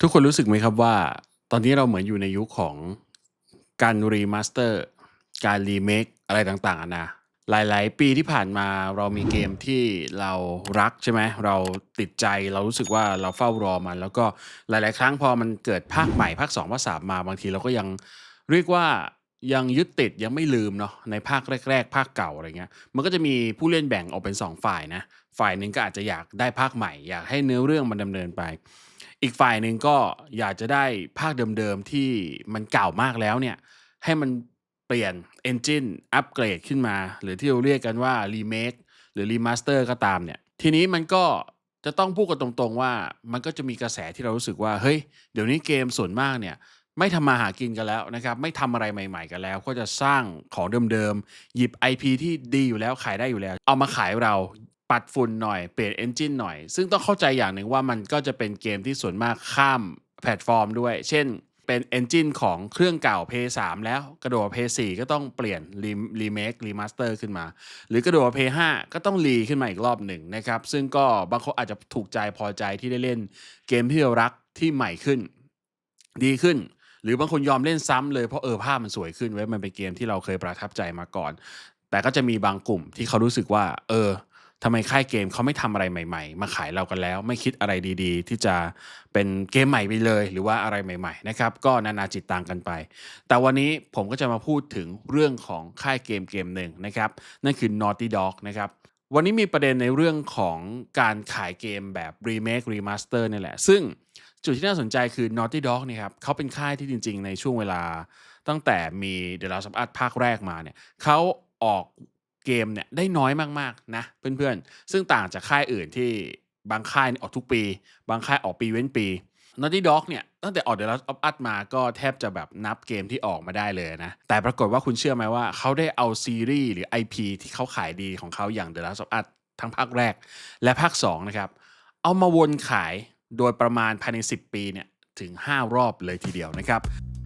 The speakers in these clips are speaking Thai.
ทุกคนรู้สึกไหมครับว่า ตอนนี้เราเหมือนอยู่ในยุคของการรีมาสเตอร์ การรีเมคอะไรต่างๆนะหลาย ๆ ปีที่ผ่านมาเรามีเกมที่เรารักใช่ไหมเราติดใจเรารู้สึกว่าเราเฝ้ารอมัน แล้วก็หลาย ๆ ครั้งพอมันเกิดภาคใหม่ภาค2ภาค3มาบางทีเราก็ยังเรียกว่ายังยึดติดยังไม่ลืมเนาะในภาคแรก ๆ ภาคเก่าอะไรเงี้ยมันก็จะมีผู้เล่นแบ่งออกเป็น 2 ฝ่ายนะฝ่ายหนึ่งก็อาจจะอยากได้ภาคใหม่ อยากให้เนื้อเรื่องมันดำเนินไป อีกฝ่ายหนึ่งก็อยากจะได้ภาคเดิมๆที่มันเก่ามากแล้วเนี่ย ให้มันเปลี่ยน Engine อัปเกรดขึ้นมา หรือที่เราเรียกกันว่า Remake หรือ Remaster ก็ตามเนี่ย ทีนี้มันก็จะต้องพูดกันตรงๆว่ามันก็จะมีกระแสที่เรารู้สึกว่า เฮ้ย เดี๋ยวนี้เกมส่วนมากเนี่ย ไม่ทำมาหากินกันแล้วนะครับ ไม่ทำอะไรใหม่ ๆ กันแล้ว ก็จะสร้างของเดิมๆ หยิบ IP ที่ดีอยู่แล้วขายได้อยู่แล้ว เอามาขายเรา ปัดฝุ่นหน่อยเปลี่ยน Engine หน่อย ซึ่งต้องเข้าใจอย่างหนึ่งว่ามันก็จะเป็นเกมที่ส่วนมากข้ามแพลตฟอร์มด้วย เช่นเป็น Engine ของเครื่องเก่า p 3แล้วกระโดด p 4ก็ต้องเปลี่ยน Remake Remaster ขึ้นมา หรือกระโดด p 5ก็ต้องรีขึ้นมาอีกรอบหนึ่งนะครับ ซึ่งก็บางคนอาจจะถูกใจพอใจที่ได้เล่นเกมที่เรารักที่ใหม่ขึ้น ดีขึ้น หรือบางคนยอมเล่นซ้ำเลยเพราะเออภาพมันสวยขึ้นเว้ยมันเป็นเกมที่เราเคยประทับใจมาก่อน แต่ก็จะมีบางกลุ่มที่เขารู้สึกว่า เออ ทำไมค่ายเกมเขาไม่ทำอะไรใหม่ ๆ มาขายเรากันแล้ว ไม่คิดอะไรดีๆ ที่จะเป็นเกมใหม่ไปเลย หรือว่าอะไรใหม่ ๆ นะครับ ก็นานาจิตต่างกันไป แต่วันนี้ผมก็จะมาพูดถึงเรื่องของค่ายเกมเกมหนึ่งนะครับ นั่นคือ Naughty Dog นะครับวันนี้มีประเด็นในเรื่องของการขายเกมแบบ Remake Remaster นี่แหละ ซึ่งจุดที่น่าสนใจคือ Naughty Dog เนี่ยครับเขาเป็นค่ายที่จริง ๆ ในช่วงเวลาตั้งแต่มี The Last of Us ภาคแรกมาเนี่ยเขาออก เกมเนี่ยได้น้อยมากๆนะเพื่อนๆ ซึ่งต่างจากค่ายอื่นที่บางค่ายออกทุกปี บางค่ายออกปีเว้นปี Naughty Dog เนี่ยตั้งแต่ออก The Last of Us มาก็แทบจะแบบนับเกมที่ออกมาได้เลยนะ แต่ปรากฏว่าคุณเชื่อไหมว่าเขาได้เอาซีรีส์หรือ IP ที่เขาขายดีของเขาอย่าง The Last of Us ทั้งภาคแรก และภาค 2 นะครับ เอามาวนขายโดยประมาณภายใน 10 ปีเนี่ยถึง 5 รอบเลยทีเดียวนะครับ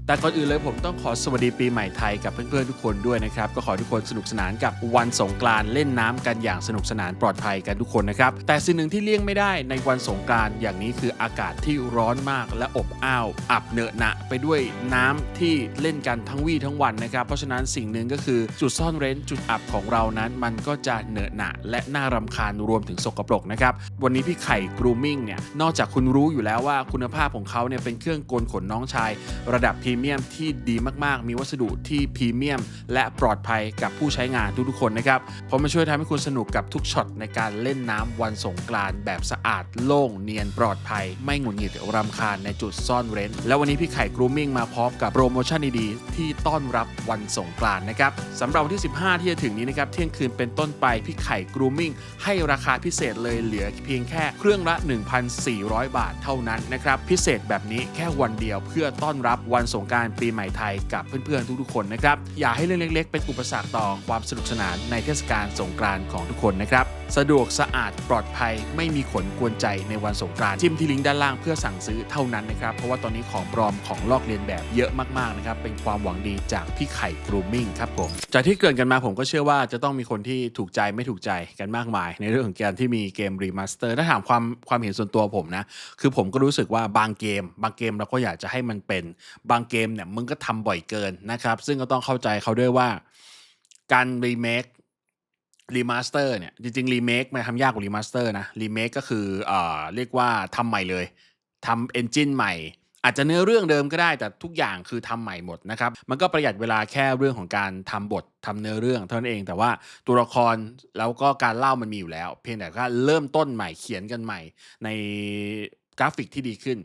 แต่ก่อนอื่นเลยผมต้องขอสวัสดีปีใหม่ไทยกับเพื่อนๆทุกคนด้วยนะครับ ก็ขอทุกคนสนุกสนานกับวันสงกรานต์เล่นน้ำกันอย่างสนุกสนานปลอดภัยกันทุกคนนะครับ แต่สิ่งหนึ่งที่เลี่ยงไม่ได้ในวันสงกรานต์อย่างนี้คืออากาศที่ร้อนมากและอบอ้าว อับเหนอะหนะไปด้วยน้ำที่เล่นกันทั้งวี่ทั้งวันนะครับ เพราะฉะนั้นสิ่งหนึ่งก็คือจุดซ่อนเร้นจุดอับของเรานั้น มันก็จะเหนอะหนะและน่ารำคาญรวมถึงสกปรกนะครับวันนี้พี่ไข่ grooming เนี่ยนอกจากคุณรู้อยู่แล้วว่าคุณภาพของเขาเนี่ยเป็นเครื่องโกนขนน้องชาย ระดับพรีเมียมที่ดีมากๆ มีวัสดุที่พรีเมียม และปลอดภัยกับผู้ใช้งานทุกๆคนนะครับผมมาช่วยทำให้คุณสนุกกับทุกช็อตในการเล่นน้ำวันสงกรานต์แบบสะอาดโล่งเนียนปลอดภัย ไม่หงุดหงิดรำคาญในจุดซ่อนเร้น แล้ววันนี้พี่ไข่ grooming มาพร้อมกับโปรโมชั่นดีๆ ที่ต้อนรับวันสงกรานต์นะครับสำหรับวันที่ 15 ที่จะถึงนี้นะครับเที่ยงคืนเป็นต้นไปพี่ไข่ grooming ให้ราคาพิเศษเลยเหลือเพียงแค่เครื่องละ 1,400 บาทเท่านั้นนะครับพิเศษแบบนี้แค่วันเดียวเพื่อต้อนรับวันสงการปีใหม่ไทยกับเพื่อนๆทุกๆคนนะครับ อย่าให้เรื่องเล็กๆ เป็นอุปสรรคต่อความสนุกสนานในเทศกาลสงกรานต์ของทุกคนนะครับ สะดวกสะอาดปลอดภัย ไม่มีขนกวนใจในวันสงกรานต์จิ้มที่ลิงก์ด้านล่างเพื่อสั่งซื้อเท่านั้นนะครับ เพราะว่าตอนนี้ของปลอมของลอกเลียนแบบเยอะมากๆนะครับ เป็นความหวังดีจากพี่ไข่ grooming ครับผม จากที่เกินกันมาผมก็เชื่อว่าจะต้องมีคนที่ถูกใจไม่ถูกใจกันมากมาย ในเรื่องของการที่มีเกมรีมาสเตอร์ถ้าถามความความเห็นส่วนตัวผมนะคือผมก็รู้สึกว่าบางเกม บางเกมเราก็อยากจะให้มันเป็นบางเกมเนี่ยมึงก็ทำบ่อยเกินนะครับซึ่งก็ต้องเข้าใจเขาด้วยว่าการรีเมค รีมาสเตอร์เนี่ยจริงๆรีเมคมันทำยากกว่ารีมาสเตอร์นะรีเมคก็คือเอ่อเรียกว่าทำใหม่เลยทำเอนจินใหม่ อาจจะเนื้อเรื่องเดิมก็ได้แต่ทุกอย่างคือทำใหม่หมดนะครับ มันก็ประหยัดเวลาแค่เรื่องของการทำบททำเนื้อเรื่องเท่านั้นเองแต่ว่าตัวละครแล้วก็การเล่ามันมีอยู่แล้ว เพียงแต่ว่าเริ่มต้นใหม่เขียนกันใหม่ในกราฟิกที่ดีขึ้น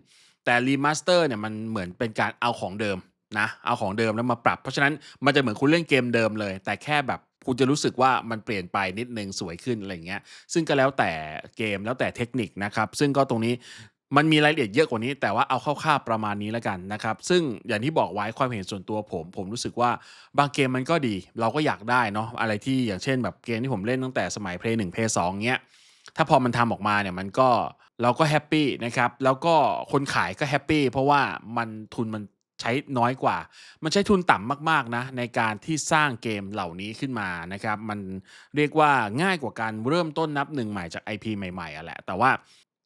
แต่รีมาสเตอร์เนี่ยมันเหมือนเป็นการเอาของเดิมนะเอาของเดิมแล้วมาปรับ เพราะฉะนั้นมันจะเหมือนคุณเล่นเกมเดิมเลย แต่แค่แบบ คุณจะรู้สึกว่ามันเปลี่ยนไปนิดนึงสวยขึ้นอะไรเงี้ย ซึ่งก็แล้วแต่เกมแล้วแต่เทคนิคนะครับ ซึ่งก็ตรงนี้มันมีรายละเอียดเยอะกว่านี้ แต่ว่าเอาคร่าวๆประมาณนี้แล้วกันนะครับ ซึ่งอย่างที่บอกไว้ความเห็นส่วนตัวผม ผมรู้สึกว่าบางเกมมันก็ดี เราก็อยากได้เนาะอะไรที่อย่างเช่น แบบเกมที่ผมเล่นตั้งแต่สมัยเพลย์หนึ่งเพย์สองเงี้ยถ้าพอมันทำออกมาเนี่ยมันก็เราก็แฮปปี้นะครับ แล้วก็คนขายก็แฮปปี้เพราะว่ามันทุนมัน ใช้น้อยกว่า มันใช้ทุนต่ำมากๆนะในการที่สร้างเกมเหล่านี้ขึ้นมานะครับ มันเรียกว่าง่ายกว่าการเริ่มต้นนับหนึ่งใหม่จาก IP ใหม่ๆอะแหละ แต่ว่า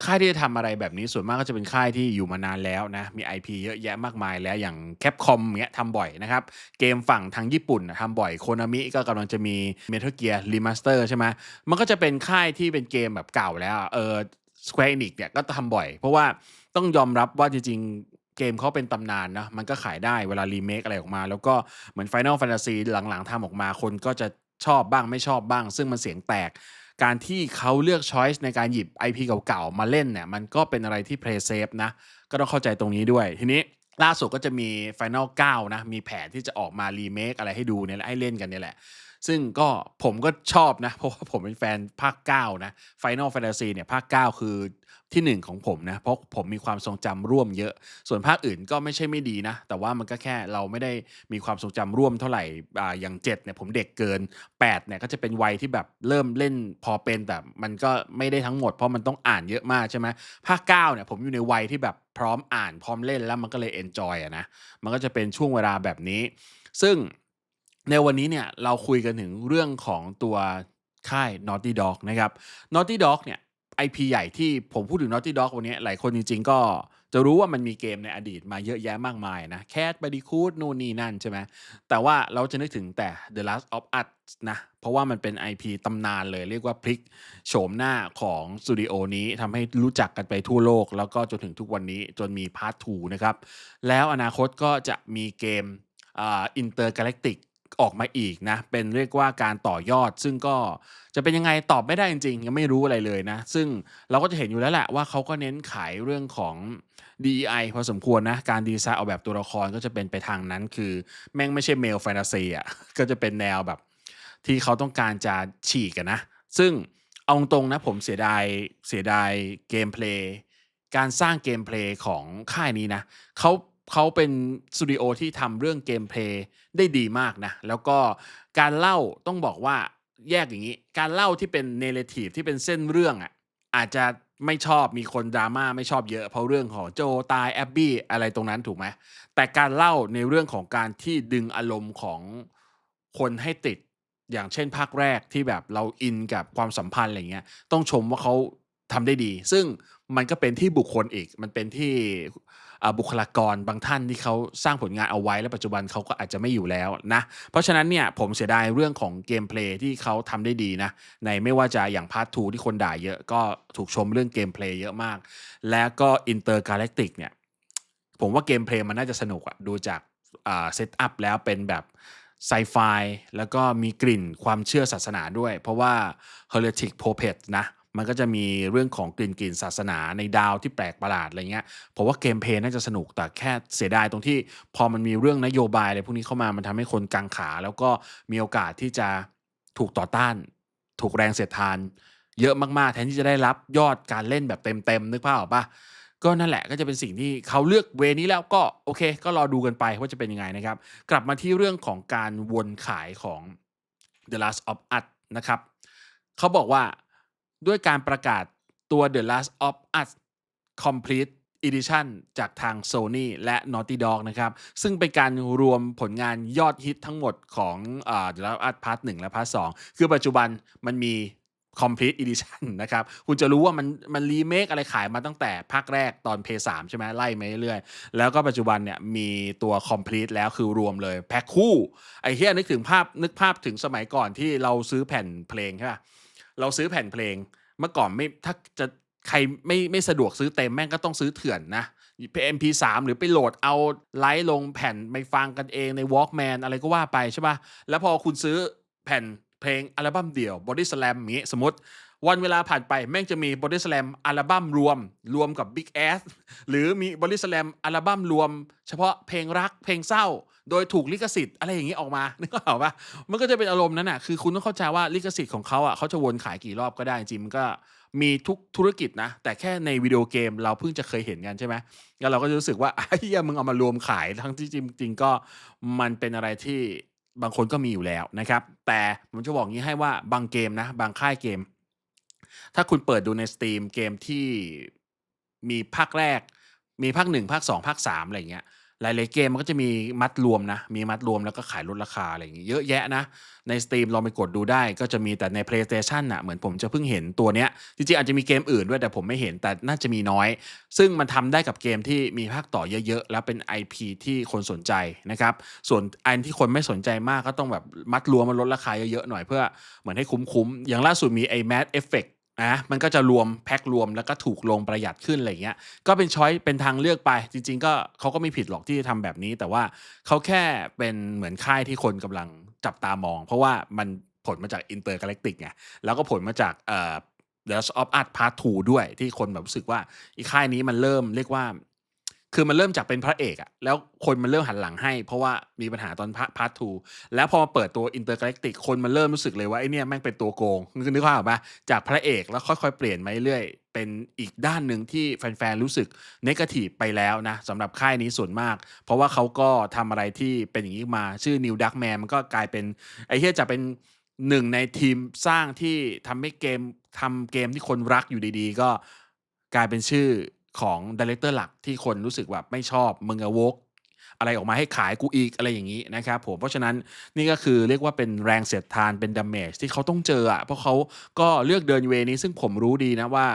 ค่ายที่จะทำอะไรแบบนี้ส่วนมากก็จะเป็นค่ายที่อยู่มานานแล้วนะ มี IP เยอะแยะมากมายแล้วอย่าง Capcom เงี้ยทำบ่อยนะครับ เกมฝั่งทางญี่ปุ่นทำบ่อย Konami ก็กำลังจะมี Metal Gear Remaster ใช่ไหมมันก็จะเป็นค่ายที่เป็นเกมแบบเก่าแล้วเออ Square Enix เนี่ยก็ทำบ่อย เพราะว่าต้องยอมรับว่าจริงๆ เกมเขาเป็นตำนานนะมันก็ขายได้เวลารีเมคอะไรออกมา แล้วก็เหมือน Final Fantasy หลังๆทำออกมาคนก็จะชอบบ้างไม่ชอบบ้าง ซึ่งมันเสียงแตก การที่เขาเลือกช้อยส์ในการหยิบ IP เก่าๆ มาเล่นเนี่ย มันก็เป็นอะไรที่ play safe นะ ก็ต้องเข้าใจตรงนี้ด้วย ทีนี้ล่าสุดก็จะมี Final 9 นะ มีแผนที่จะออกมารีเมคอะไรให้ดูเนี่ยให้เล่นกันเนี่ยแหละ ซึ่งก็ผมก็ชอบนะ เพราะว่าผมเป็นแฟนภาค 9 นะ Final Fantasy เนี่ยภาค 9 คือที่ 1 ของผมนะ เพราะผมมีความทรงจำร่วมเยอะ ส่วนภาคอื่นก็ไม่ใช่ไม่ดีนะ แต่ว่ามันก็แค่เราไม่ได้มีความทรงจำร่วมเท่าไหร่อ่าอย่าง 7 เนี่ยผมเด็กเกิน 8 เนี่ยก็จะเป็นวัยที่แบบเริ่มเล่นพอเป็นแต่มันก็ไม่ได้ทั้งหมดเพราะมันต้องอ่านเยอะมากใช่ไหมภาค 9 เนี่ยผมอยู่ในวัยที่แบบพร้อมอ่านพร้อมเล่นแล้วมันก็เลย enjoy อะนะ มันก็จะเป็นช่วงเวลาแบบนี้ ซึ่ง ในวันนี้เนี่ยเราคุยกันถึงเรื่องของตัวค่าย Naughty Dog นะครับ Naughty Dog เนี่ย IP ใหญ่ที่ผมพูดถึง Naughty Dog วันนี้หลายคนจริง ๆ ก็จะรู้ว่ามันมีเกมในอดีตมาเยอะแยะมากมายนะ Cat Bandicoot นู่นนี่นั่นใช่ไหมแต่ว่าเราจะนึกถึงแต่ The Last of Us นะ เพราะว่ามันเป็น IP ตำนานเลยเรียกว่าพลิกโฉมหน้าของสตูดิโอนี้ทำให้รู้จักกันไปทั่วโลก แล้วก็จนถึงทุกวันนี้จนมีพาร์ท 2 นะครับ แล้วอนาคตก็จะมีเกมอ่า Intergalactic ออกมาอีกนะ เป็นเรียกว่าการต่อยอด ซึ่งก็จะเป็นยังไงตอบไม่ได้จริงๆ ยังไม่รู้อะไรเลยนะ ซึ่งเราก็จะเห็นอยู่แล้วแหละว่าเขาก็เน้นขายเรื่องของ DEI พอสมควรนะ การดีไซน์ออกแบบตัวละครก็จะเป็นไปทางนั้น คือแม่งไม่ใช่เมลแฟนตาซีอะก็จะเป็นแนวแบบ ที่เขาต้องการจะฉีกนะ ซึ่งเอาตรงนะผมเสียดายเสียดายเกมเพลย์การสร้างเกมเพลย์ของค่ายนี้นะเขา เขาเป็นสตูดิโอที่ทำเรื่องเกมเพลย์ได้ดีมากนะ แล้วก็การเล่าต้องบอกว่าแยกอย่างนี้ การเล่าที่เป็นเนเรทีฟที่เป็นเส้นเรื่องอะอาจจะไม่ชอบมีคนดราม่าไม่ชอบเยอะเพราะเรื่องของโจตายแอบบี้อะไรตรงนั้นถูกไหมแต่การเล่าในเรื่องของการที่ดึงอารมณ์ของคนให้ติดอย่างเช่นภาคแรกที่แบบเราอินกับความสัมพันธ์อะไรเงี้ยต้องชมว่าเขา ทำได้ดี ซึ่งมันก็เป็นที่บุคคลอีก มันเป็นที่บุคลากรบางท่านที่เขาสร้างผลงานเอาไว้ และปัจจุบันเขาก็อาจจะไม่อยู่แล้วนะ เพราะฉะนั้นเนี่ยผมเสียดายเรื่องของเกมเพลย์ที่เขาทำได้ดีนะ ในไม่ว่าจะอย่างพาร์ท2ที่คนด่าเยอะก็ถูกชมเรื่องเกมเพลย์เยอะมาก และก็ Intergalactic เนี่ยผมว่าเกมเพลย์มันน่าจะสนุกอะดูจากเซตอัพแล้วเป็นแบบไซไฟแล้วก็มีกลิ่นความเชื่อศาสนาด้วย เพราะว่า Heretic Prophet นะ มันก็จะมีเรื่องของกลิ่นกลิ่นศาสนาในดาวที่แปลกประหลาดอะไรเงี้ยผมว่าเกมเพลย์น่าจะสนุกแต่แค่เสียดายตรงที่พอมันมีเรื่องนโยบายอะไรพวกนี้เข้ามามันทำให้คนกังขา แล้วก็มีโอกาสที่จะถูกต่อต้าน ถูกแรงเสียดทาน เยอะมากๆ แทนที่จะได้รับยอดการเล่นแบบเต็มๆนึกภาพออกปะก็นั่นแหละก็จะเป็นสิ่งที่เขาเลือกเวนี้แล้วก็โอเค ก็รอดูกันไปว่าจะเป็นยังไงนะครับ กลับมาที่เรื่องของการวนขายของ The Last of Us นะครับเขาบอกว่า ด้วยการประกาศตัว The Last of Us Complete Edition จากทาง Sony และ Naughty Dog นะครับ ซึ่งเป็นการรวมผลงานยอดฮิตทั้งหมดของอ่า The Last of Us Part 1และ Part 2คือปัจจุบันมันมี Complete Edition นะครับ คุณจะรู้ว่ามันมันรีเมคอะไรขายมาตั้งแต่ภาคแรกตอน p 3ใช่ไหมไล่มาเรื่อยๆ แล้วก็ปัจจุบันเนี่ยมีตัว Complete แล้วคือรวมเลย แพ็คคู่ ไอ้เฮียนึกถึงภาพนึกภาพถึงสมัยก่อนที่เราซื้อแผ่นเพลงใช่ปะ เราซื้อแผ่นเพลง เมื่อก่อนไม่ถ้าจะใครไม่ไม่สะดวกซื้อเต็มแม่งก็ต้องซื้อเถื่อนนะไป MP3 หรือไปโหลดเอาไลฟ์ลงแผ่นไปฟังกันเองใน Walkman อะไรก็ว่าไปใช่ปะแล้วพอคุณซื้อแผ่นเพลงอัลบั้มเดี่ยว Body Slam อย่างงี้สมมติ วันเวลาผ่านไปแม่งจะมี Body Slam อัลบั้มรวม รวมกับ Big Ass หรือมี Body Slam อัลบั้มรวม เฉพาะเพลงรักเพลงเศร้า โดยถูกลิขสิทธิ์อะไรอย่างนี้ออกมานึกออกปะมันก็จะเป็นอารมณ์นั้นอะคือคุณต้องเข้าใจว่าลิขสิทธิ์ของเขาอะเขาจะวนขายกี่รอบก็ได้จริงมันก็มีทุกธุรกิจนะ แต่แค่ในวิดีโอเกมเราเพิ่งจะเคยเห็นกันใช่ไหมแล้วเราก็จะรู้สึกว่าไอ้เหี้ยมึงเอามารวมขายทั้งที่จริงๆก็มันเป็นอะไรที่บางคนก็มีอยู่แล้วนะครับ แต่ผมจะบอกงี้ให้ว่าบางเกมนะ บางค่ายเกม ถ้าคุณเปิดดูใน Steam เกมที่มีภาคแรก มีภาคหนึ่งภาคสองภาคสามอะไรเงี้ย หลายๆเกมมันก็จะมีมัดรวมนะ มีมัดรวมแล้วก็ขายลดราคาอะไรอย่างเงี้ยเยอะแยะนะ ใน Steam ลองไปกดดูได้ก็จะมีแต่ใน PlayStation น่ะเหมือนผมจะเพิ่งเห็นตัวเนี้ย จริงๆ อาจจะมีเกมอื่นด้วยแต่ผมไม่เห็นแต่น่าจะมีน้อย ซึ่งมันทำได้กับเกมที่มีภาคต่อเยอะๆ แล้วเป็น IP ที่คนสนใจนะครับ ส่วนอันที่คนไม่สนใจมากก็ต้องแบบมัดรวมมาลดราคาเยอะๆหน่อยเพื่อเหมือนให้คุ้มๆอย่างล่าสุดมีไอ้ Mass Effect นะมันก็จะรวมแพ็ครวมแล้วก็ถูกลงประหยัดขึ้นอะไรเงี้ยก็เป็นช้อยเป็นทางเลือกไป จริง ๆ ก็เขาก็ไม่ผิดหรอกที่จะทำแบบนี้ แต่ว่าเขาแค่เป็นเหมือนค่ายที่คนกำลังจับตามอง เพราะว่ามันผลมาจากอินเตอร์กาแล็กติกไงแล้วก็ผลมาจากเอ่อ The Last of Us Part 2 ด้วยที่คนแบบรู้สึกว่าอีค่ายนี้มันเริ่มเรียกว่า คือมันเริ่มจากเป็นพระเอกอะแล้วคนมันเริ่มหันหลังให้ เพราะว่ามีปัญหาตอนพาพาร์ท2แล้วพอมาเปิดตัว Intergalactic คนมันเริ่มรู้สึกเลยว่าไอเนี่ยแม่งเป็นตัวโกงคือนึกภาพออกปะจากพระเอกแล้วค่อยๆ เปลี่ยนมาเรื่อยเป็นอีกด้านหนึ่งที่แฟนๆ รู้สึกเนกาทีฟไปแล้วนะสำหรับค่ายนี้ส่วนมาก เพราะว่าเขาก็ทำอะไรที่เป็นอย่างนี้มาชื่อ New Dark Man มันก็กลายเป็นไอ้เหี้ยจะเป็นหนึ่งในทีมสร้างที่ทำให้เกมทำเกมที่คนรักอยู่ดีๆ ก็กลายเป็นชื่อ ของดีเลกเตอร์หลักที่คนรู้สึกแบบไม่ชอบมึงอะวกอะไรออกมาให้ขายกูอีกอะไรอย่างนี้นะครับผมเพราะฉะนั้นนี่ก็คือเรียกว่าเป็นแรงเสียดทานเป็นดาเมจที่เขาต้องเจออะเพราะเขาก็เลือกเดินเวนี้ซึ่งผมรู้ดีนะว่า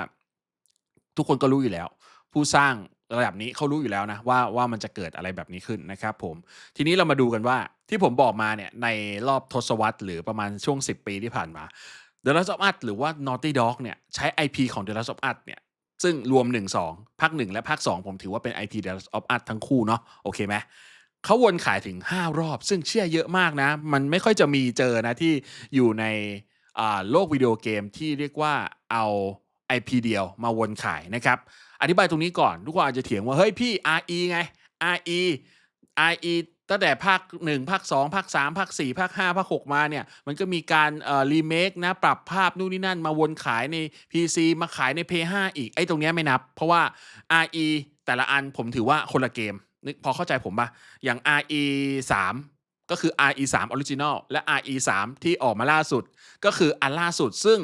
ทุกคนก็รู้อยู่แล้ว ผู้สร้างระดับนี้เขารู้อยู่แล้วนะว่าว่ามันจะเกิดอะไรแบบนี้ขึ้นนะครับผมทีนี้เรามาดูกันว่าที่ผมบอกมาเนี่ยในรอบทศวรรษหรือประมาณช่วง 10 ปีที่ผ่านมา The Last of Us หรือว่า Naughty Dog เนี่ยใช้ IP ของ The Last of Us เนี่ย ซึ่งรวม 1 2ภาค1และภาค 2 ผมถือว่าเป็น IP The Last of Us ทั้งคู่เนาะโอเคไหมเขาวนขายถึง 5 รอบ ซึ่งเชื่อเยอะมากนะ มันไม่ค่อยจะมีเจอนะที่อยู่ในโลกวิดีโอเกมที่เรียกว่าเอา IP เดียวมาวนขายนะครับ อธิบายตรงนี้ก่อน ทุกคนอาจจะเถียงว่า เฮ้ยพี่ RE ไง RE RE ตั้งแต่ภาค1ภาค2ภาค3ภาค4ภาค5ภาค6มาเนี่ย มันก็มีการเอ่อรีเมคนะ ปรับภาพนู่นนี่นั่นมาวนขายใน PC มาขายใน PS5 อีก ไอ้ตรงเนี้ยไม่นับ เพราะว่า RE แต่ละอันผมถือว่าคนละเกมนึกพอเข้าใจผมปะอย่าง RE 3ก็คือ RE 3 Original และ RE 3ที่ออกมาล่าสุด ก็คืออันล่าสุดซึ่ง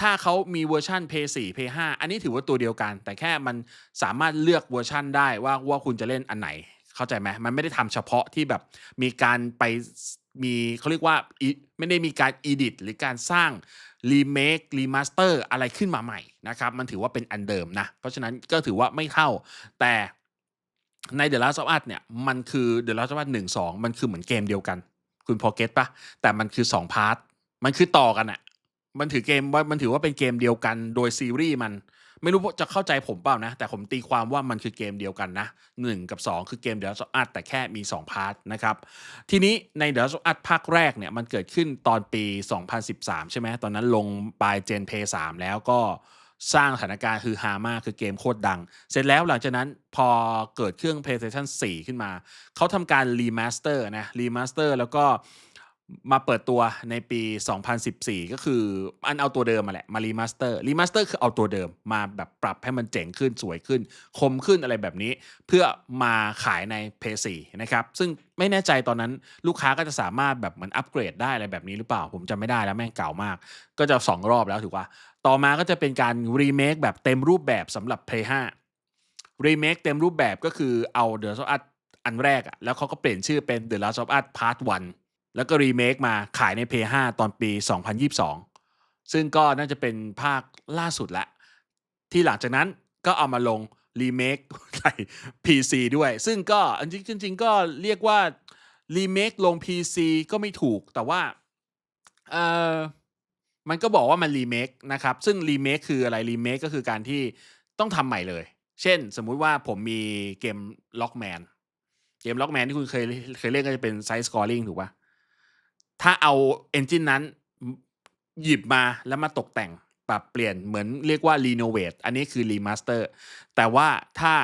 ถ้าเขามีเวอร์ชัน p 4 p 5อันนี้ถือว่าตัวเดียวกัน แต่แค่มันสามารถเลือกเวอร์ชันได้ว่าว่าคุณจะเล่นอันไหน เข้าใจไหมมันไม่ได้ทำเฉพาะที่แบบมีการไปมีเขาเรียกว่าไม่ได้มีการอีดิทหรือการสร้างรีเมครีมาสเตอร์อะไรขึ้นมาใหม่นะครับมันถือว่าเป็นอันเดิมนะ เพราะฉะนั้นก็ถือว่าไม่เท่าแต่ใน The Last of Us เนี่ยมันคือ The Last of Us 1 2 มันคือเหมือนเกมเดียวกัน คุณพอเก็ตปะแต่มันคือ 2 พาร์ท มันคือต่อกันอะมันถือเกมว่ามันถือว่าเป็นเกมเดียวกันโดยซีรีส์มัน ไม่รู้จะเข้าใจผมเปล่านะ แต่ผมตีความว่ามันคือเกมเดียวกันนะ 1 กับ 2 คือเกม The Last of Us แต่แค่มี 2 พาร์ทนะครับ ทีนี้ใน The Last of Us ภาคแรกเนี่ยมันเกิดขึ้นตอนปี 2013 ใช่ไหมตอนนั้นลงปลายเจนเพย์3แล้วก็สร้างสถานการณ์คือฮามากคือเกมโคตรดัง เสร็จแล้วหลังจากนั้นพอเกิดเครื่อง PlayStation 4 ขึ้นมา เขาทำการรีมาสเตอร์นะรีมาสเตอร์แล้วก็ มาเปิดตัวในปี 2014 ก็คืออันเอาตัวเดิมมาแหละ มารีมาสเตอร์รีมาสเตอร์คือเอาตัวเดิมมาแบบปรับให้มันเจ๋งขึ้นสวยขึ้น คมขึ้นอะไรแบบนี้ เพื่อมาขายใน p 4นะครับ ซึ่งไม่แน่ใจตอนนั้นลูกค้าก็จะสามารถแบบเหมือนอัปเกรดได้อะไรแบบนี้หรือเปล่า ผมจำไม่ได้แล้วแม่งเก่ามาก ก็จะ 2 รอบแล้วถือว่า ต่อมาก็จะเป็นการรีเมคแบบเต็มรูปแบบสำหรับ Play 5รีเมคเต็มรูปแบบก็คือเอา The Last of Us อันแรกอะแล้วเขาก็เปลี่ยนชื่อเป็น The Last of Us Part 1 แล้วก็รีเมคมาขายใน p l 5ตอนปี 2022 ซึ่งก็น่าจะเป็นภาคล่าสุดละ ที่หลังจากนั้นก็เอามาลงรีเมคใน PC ด้วย ซึ่งก็อันจริงจริงๆก็เรียกว่ารีเมคลง PC ก็ไม่ถูกแต่ว่าเออมันก็บอกว่ามันรีเมคนะครับ ซึ่งรีเมคคืออะไรรีเมคก็คือการที่ต้องทำใหม่เลย เช่น สมมุติว่าผมมีเกมล็อกแมนเกมล็อกแมนที่คุณเคยเคยเล่นก็จะเป็นไซส์สกอร์ลิงถูกปะ ถ้าเอาเอนจินนั้นหยิบมาแล้วมาตกแต่งปรับเปลี่ยนเหมือนเรียกว่ารีโนเวทอันนี้คือรีมาสเตอร์แต่ว่าถ้า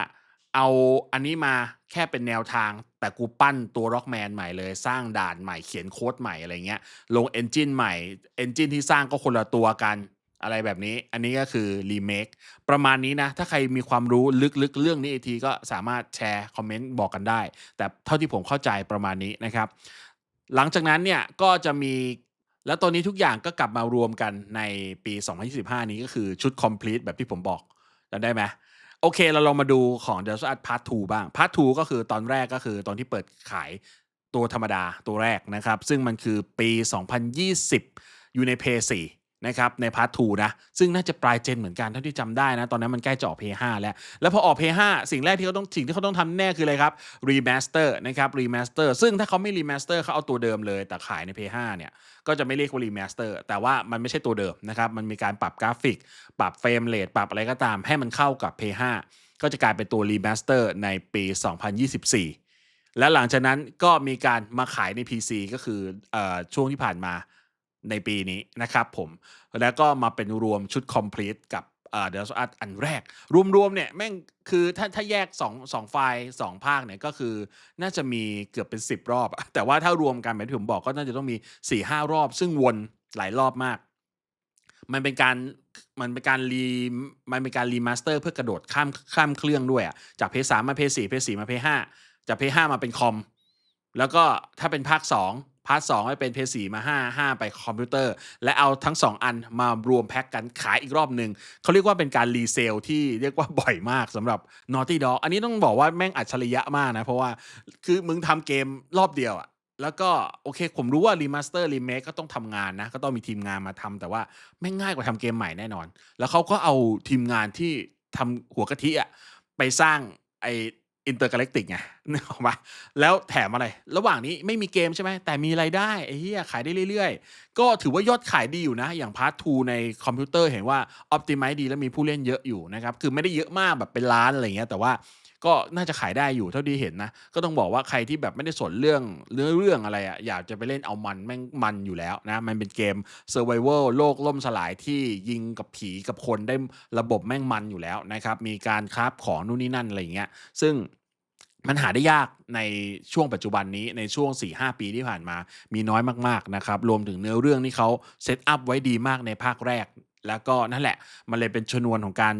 เอาอันนี้มาแค่เป็นแนวทาง แต่กูปั้นตัวร็อกแมนใหม่เลย สร้างด่านใหม่เขียนโค้ดใหม่อะไรเงี้ย ลงเอนจินใหม่เอนจินที่สร้างก็คนละตัวกันอะไรแบบนี้ อันนี้ก็คือรีเมคประมาณนี้นะ ถ้าใครมีความรู้ลึกๆ เรื่องนี้อีกทีก็สามารถแชร์ คอมเมนต์บอกกันได้ แต่เท่าที่ผมเข้าใจประมาณนี้นะครับ หลังจากนั้นเนี่ยก็จะมีแล้วตอนนี้ทุกอย่างก็กลับมารวมกันในปี 2025 นี้ก็คือชุด complete แบบที่ผมบอกจำได้ไหมโอเคเราลองมาดูของ The Last of Us Part 2 บ้าง Part 2 ก็คือตอนแรกก็คือตอนที่เปิดขายตัวธรรมดาตัวแรกนะครับ ซึ่งมันคือปี 2020 อยู่ใน p 4 นะครับในพาร์ท2นะ ซึ่งน่าจะปลายเจนเหมือนกันเท่าที่จำได้นะ ตอนนั้นมันใกล้จะออก p 5แล้ว แล้วพอออก p 5สิ่งแรกที่เขาต้องสิ่งที่เขาต้องทำแน่คืออะไรครับ remaster นะครับ remaster ซึ่งถ้าเขาไม่ remaster เขาเอาตัวเดิมเลยแต่ขายใน p 5เนี่ยก็จะไม่เรียกว่า remaster แต่ว่ามันไม่ใช่ตัวเดิมนะครับมันมีการปรับกราฟิก ปรับเฟรมเรทปรับอะไรก็ตามให้มันเข้ากับ p 5ก็จะกลายเป็นตัว remaster ในปี 2024 และหลังจากนั้นก็มีการมาขายใน PC ก็คืออช่วงที่ผ่านมา ในปีนี้นะครับผม แล้วก็มาเป็นรวมชุด complete กับเดลอัอันแรก รวมๆเนี่ยแม่งคือถ้าถ้าแยก2 2ไฟล์2ภาคเนี่ยก็คือน่าจะมีเกือบเป็น 10 รอบ แต่ว่าถ้ารวมกันแบบที่ผมบอกก็น่าจะต้องมี 4-5 รอบ ซึ่งวนหลายรอบมาก มันเป็นการมันเป็นการรีมันเป็นการรีมาสเตอร์เพื่อกระโดดข้ามข้ามเครื่องด้วยอะจากเพย์สามมาเพย์สี่เพย์สี่มาเพย์ห้าจากเพย์ห้ามาเป็นคอมแล้วก็ถ้าเป็นภาค 2 พาร์ทสองให้เป็นเพย์สี่มา 5 5 ไปคอมพิวเตอร์ และเอาทั้ง 2 อันมารวมแพ็กกันขายอีกรอบหนึ่งเขาเรียกว่าเป็นการรีเซลที่เรียกว่าบ่อยมากสำหรับ Naughty Dog อันนี้ต้องบอกว่าแม่งอัจฉริยะมากนะ เพราะว่าคือมึงทำเกมรอบเดียวอะแล้วก็โอเค ผมรู้ว่ารีมาสเตอร์รีเมคก็ต้องทำงานนะ ก็ต้องมีทีมงานมาทำแต่ว่าแม่งง่ายกว่าทำเกมใหม่แน่นอน แล้วเขาก็เอาทีมงานที่ทำหัวกะทิอะไปสร้างไอ อินเตอร์กาแล็กติกไงนึกออกปะแล้วแถมอะไร ระหว่างนี้ไม่มีเกมใช่ไหม แต่มีไรายได้ไอ้เหี้ยขายได้เรื่อยๆ ก็ถือว่ายอดขายดีอยู่นะ อย่างพาร์ททูในคอมพิวเตอร์เห็นว่าออปติไม e ดีแล้วมีผู้เล่นเยอะอยู่นะครับ คือไม่ได้เยอะมากแบบเป็นล้านอะไรเงี้ย แต่ว่า ก็น่าจะขายได้อยู่เท่าที่เห็นนะก็ต้องบอกว่าใครที่แบบไม่ได้สนเรื่องเรื่องเรื่องอะไรอะอยากจะไปเล่นเอามันแม่งมันอยู่แล้วนะมันเป็นเกม Survival โลกล่มสลายที่ยิงกับผีกับคนได้ระบบแม่งมันอยู่แล้วนะครับมีการคราฟของนู่นนี่นั่นอะไรเงี้ยซึ่งมันหาได้ยากในช่วงปัจจุบันนี้ในช่วง 4-5 ปีที่ผ่านมา มีน้อยมากๆนะครับรวมถึงเนื้อเรื่องที่เขาเซตอัพไว้ดีมากในภาคแรก แล้วก็นั่นแหละ มันเลยเป็นชนวนของการ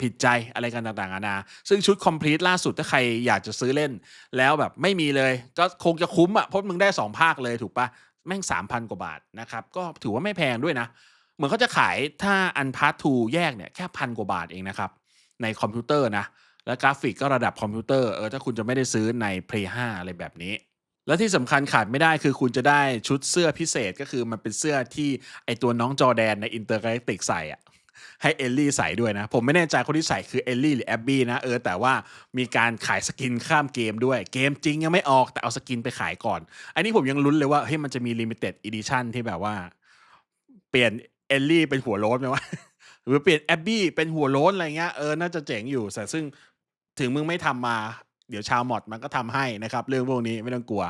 ผิดใจอะไรกันต่างๆนานา ซึ่งชุดคอมพลีทล่าสุดถ้าใครอยากจะซื้อเล่น แล้วแบบไม่มีเลย ก็คงจะคุ้มอะ่ะเพราะมึงได้ 2 ภาคเลยถูกปะแม่ง 3,000 กว่าบาทนะครับ ก็ถือว่าไม่แพงด้วยนะ เหมือนเขาจะขายถ้าอันพาร์ททูแยกเนี่ยแค่พันกว่าบาทเองนะครับ ในคอมพิวเตอร์นะ และกราฟิกก็ระดับคอมพิวเตอร์เออถ้าคุณจะไม่ได้ซื้อใน Play 5 อะไรแบบนี้และที่สำคัญขาดไม่ได้คือคุณจะได้ชุดเสื้อพิเศษก็คือมันเป็นเสื้อที่ไอตัวน้องจอแดนในอินเตอร์กาแล็กติกใส่อะ ให้เอลลี่ใส่ด้วยนะ ผมไม่แน่ใจคนที่ใส่คือเอลลี่หรือแอบบี้นะเออแต่ว่ามีการขายสกินข้ามเกมด้วย เกมจริงยังไม่ออกแต่เอาสกินไปขายก่อน อันนี้ผมยังลุ้นเลยว่าเฮ้ยมันจะมีลิมิเต็ดอีดิชั่นที่แบบว่า เปลี่ยนเอลลี่เป็นหัวโล้นไหมวะหรือเปลี่ยนแอบบี้เป็นหัวโล้นอะไรเงี้ยเออน่าจะเจ๋งอยู่แต่ซึ่งถึงมึงไม่ทำมา เดี๋ยวชาวมอดมันก็ทำให้นะครับ เรื่องพวกนี้ไม่ต้องกลัว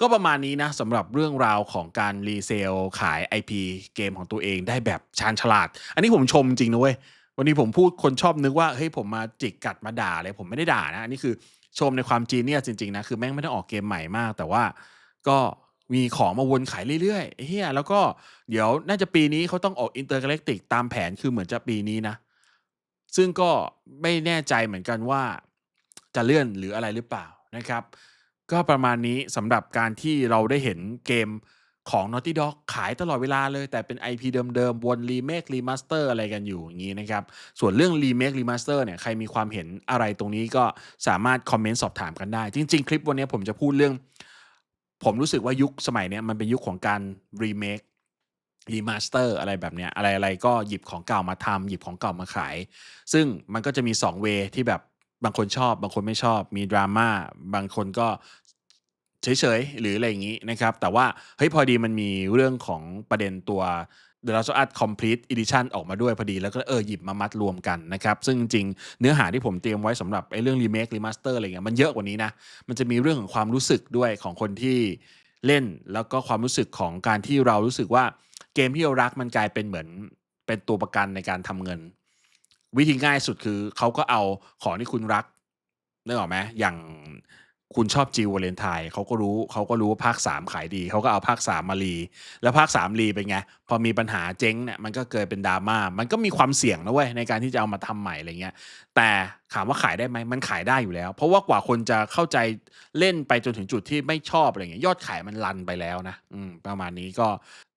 ก็ประมาณนี้นะสำหรับเรื่องราวของการรีเซลขาย IP เกมของตัวเองได้แบบชาญฉลาด อันนี้ผมชมจริงนะเว้ย วันนี้ผมพูดคนชอบนึกว่าเฮ้ยผมมาจิกกัดมาด่าเลยผมไม่ได้ด่านะ อันนี้คือชมในความจีเนี่ยจริงๆนะ คือแม่งไม่ได้ออกเกมใหม่มาก แต่ว่าก็มีของมาวนขายเรื่อยๆเฮียแล้วก็เดี๋ยวน่าจะปีนี้เขาต้องออกอินเตอร์กาแล็กติกตามแผนคือเหมือนจะปีนี้นะ ซึ่งก็ไม่แน่ใจเหมือนกันว่า จะเลื่อนหรืออะไรหรือเปล่านะครับ ก็ประมาณนี้สำหรับการที่เราได้เห็นเกมของ Naughty Dog ขายตลอดเวลาเลย แต่เป็น IP เดิมๆ วนรีเมครีมาสเตอร์อะไรกันอยู่อย่างนี้นะครับ ส่วนเรื่องรีเมครีมาสเตอร์เนี่ยใครมีความเห็นอะไรตรงนี้ก็สามารถคอมเมนต์สอบถามกันได้ จริง ๆ คลิปวันนี้ผมจะพูดเรื่อง ผมรู้สึกว่ายุคสมัยนี้มันเป็นยุคของการรีเมครีมาสเตอร์อะไรแบบเนี้ยอะไรๆก็หยิบของเก่ามาทำหยิบของเก่ามาขาย ซึ่งมันก็จะมี2เวที่แบบ บางคนชอบบางคนไม่ชอบ มีดราม่าบางคนก็เฉยๆ หรืออะไรอย่างนี้นะครับ แต่ว่าเฮ้ยพอดีมันมีเรื่องของประเด็นตัว The Last of Us Complete Edition ออกมาด้วยพอดี แล้วก็เออหยิบมามัดรวมกันนะครับ ซึ่งจริงเนื้อหาที่ผมเตรียมไว้สำหรับไอ้เรื่องรีเมครีมาสเตอร์อะไรเงี้ยมันเยอะกว่านี้นะ มันจะมีเรื่องของความรู้สึกด้วยของคนที่เล่น แล้วก็ความรู้สึกของการที่เรารู้สึกว่าเกมที่เรารักมันกลายเป็นเหมือนเป็นตัวประกันในการทำเงิน วิธีง่ายสุดคือเขาก็เอาของที่คุณรักนึกออกไหมอย่างคุณชอบจิววาเลนไทน์เขาก็รู้เขาก็รู้ว่าภาค 3 ขายดีเขาก็เอาภาค 3 มารีแล้วภาค 3 รีเป็นไง พอมีปัญหาเจ๊งเนี่ยมันก็เกิดเป็นดราม่ามันก็มีความเสี่ยงนะเว้ยในการที่จะเอามาทำใหม่อะไรเงี้ย แต่ถามว่าขายได้ไหมมันขายได้อยู่แล้ว เพราะว่ากว่าคนจะเข้าใจเล่นไปจนถึงจุดที่ไม่ชอบอะไรเงี้ยยอดขายมันรันไปแล้วนะอืมประมาณนี้ก็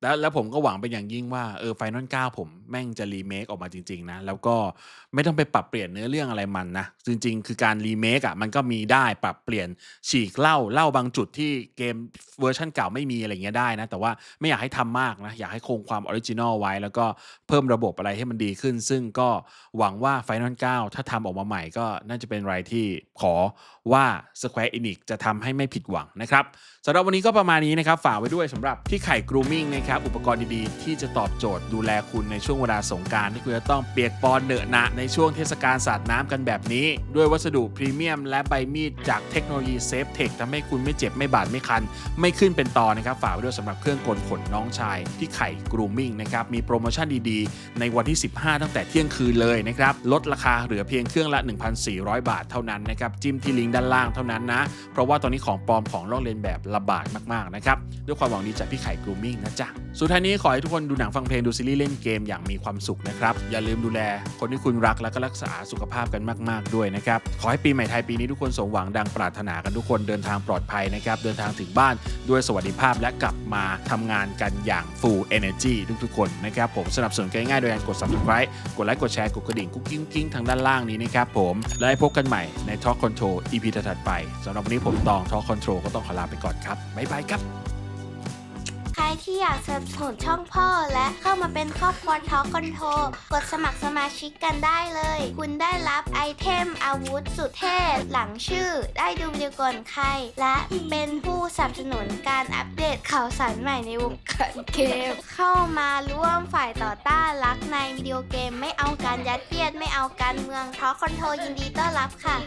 แล้วแล้วผมก็หวังเป็นอย่างยิ่งว่าเออไฟนอล9ผมแม่งจะรีเมคออกมาจริงๆนะ แล้วก็ไม่ต้องไปปรับเปลี่ยนเนื้อเรื่องอะไรมันนะ จริง ๆ คือการรีเมคอะมันก็มีได้ปรับเปลี่ยนฉีกเล่าเล่าบางจุดที่เกมเวอร์ชันเก่าไม่มีอะไรเงี้ยได้นะ แต่ว่าไม่อยากให้ทำมากนะอยากให้คงความออริจินอลไว้ แล้วก็เพิ่มระบบอะไรให้มันดีขึ้น ซึ่งก็หวังว่า Final 9ถ้าทำออกมาใหม่ก็น่าจะเป็นอะไรที่ขอว่า Square Enix จะทำให้ไม่ผิดหวังนะครับ สำหรับวันนี้ก็ประมาณนี้นะครับ ฝากไว้ด้วยสำหรับพี่ไข่ grooming นะครับ อุปกรณ์ดีๆ ที่จะตอบโจทย์ดูแลคุณในช่วงเวลาสงการที่คุณจะต้องเปียกปอนเหนอะหนะในช่วงเทศกาลสาดน้ำกันแบบนี้ ด้วยวัสดุพรีเมียม และใบมีดจากเทคโนโลยีเซฟเทคทำให้คุณไม่เจ็บไม่บาดไม่คัน ไม่ขึ้นเป็นตอนะครับ ฝากไว้ด้วยสำหรับเครื่องกลขนน้องชายพี่ไข่ grooming นะครับ มีโปรโมชั่นดีๆ ในวันที่ 15 ตั้งแต่เที่ยงคืนเลยนะครับ ลดราคาเหลือเพียงเครื่องละ 1,400 บาทเท่านั้นนะครับ จิ้มที่ลิงก์ด้านล่างเท่านั้นนะ เพราะว่าตอนนี้ของปลอมของลอกเลียนแบบระบาดมากๆนะครับ ด้วยความหวังดีจากพี่ไข่ grooming นะจ๊ะ สุดท้ายนี้ขอให้ทุกคนดูหนังฟังเพลงดูซีรีส์เล่นเกมอย่างมีความสุขนะครับ อย่าลืมดูแลคนที่คุณรักแล้วก็รักษาสุขภาพกันมาก ๆด้วยนะครับ ขอให้ปีใหม่ไทยปีนี้ทุกคนสมหวังดังปรารถนากันทุกคนเดินทางปลอดภัยนะครับเดินทางถึงบ้านด้วยสวัสดิภาพและกลับมาทำงานกันอย่าง full energy ทุกๆคนนะครับผมสนับสนุนกันง่ายๆโดยการกด subscribe กดไลค์กดแชร์กดกระดิ่งกุ๊กกิ้งทางด้านล่างนี้นะครับผมแล้วให้พบกันใหม่ใน Talk Control EP ถัดไปสำหรับวันนี้ผมตอง Talk Control ก็ต้องขอลาไปก่อนครับ บ๊ายบายครับ ใครที่อยากสนับสนุนช่องพ่อและเข้ามาเป็นครอบครัวทอคอนโทรกดสมัครสมาชิกกันได้เลย คุณได้รับไอเทมอาวุธสุดเท่หลังชื่อ ได้ดูวิดีโอก่อนใคร และเป็นผู้สนับสนุนการอัปเดตข่าวสารใหม่ในวงการเกม เข้ามาร่วมฝ่ายต่อต้านรักในวิดีโอเกม ไม่เอาการยัดเยียดไม่เอาการเมืองทอคอนโทรยินดีต้อนรับค่ะ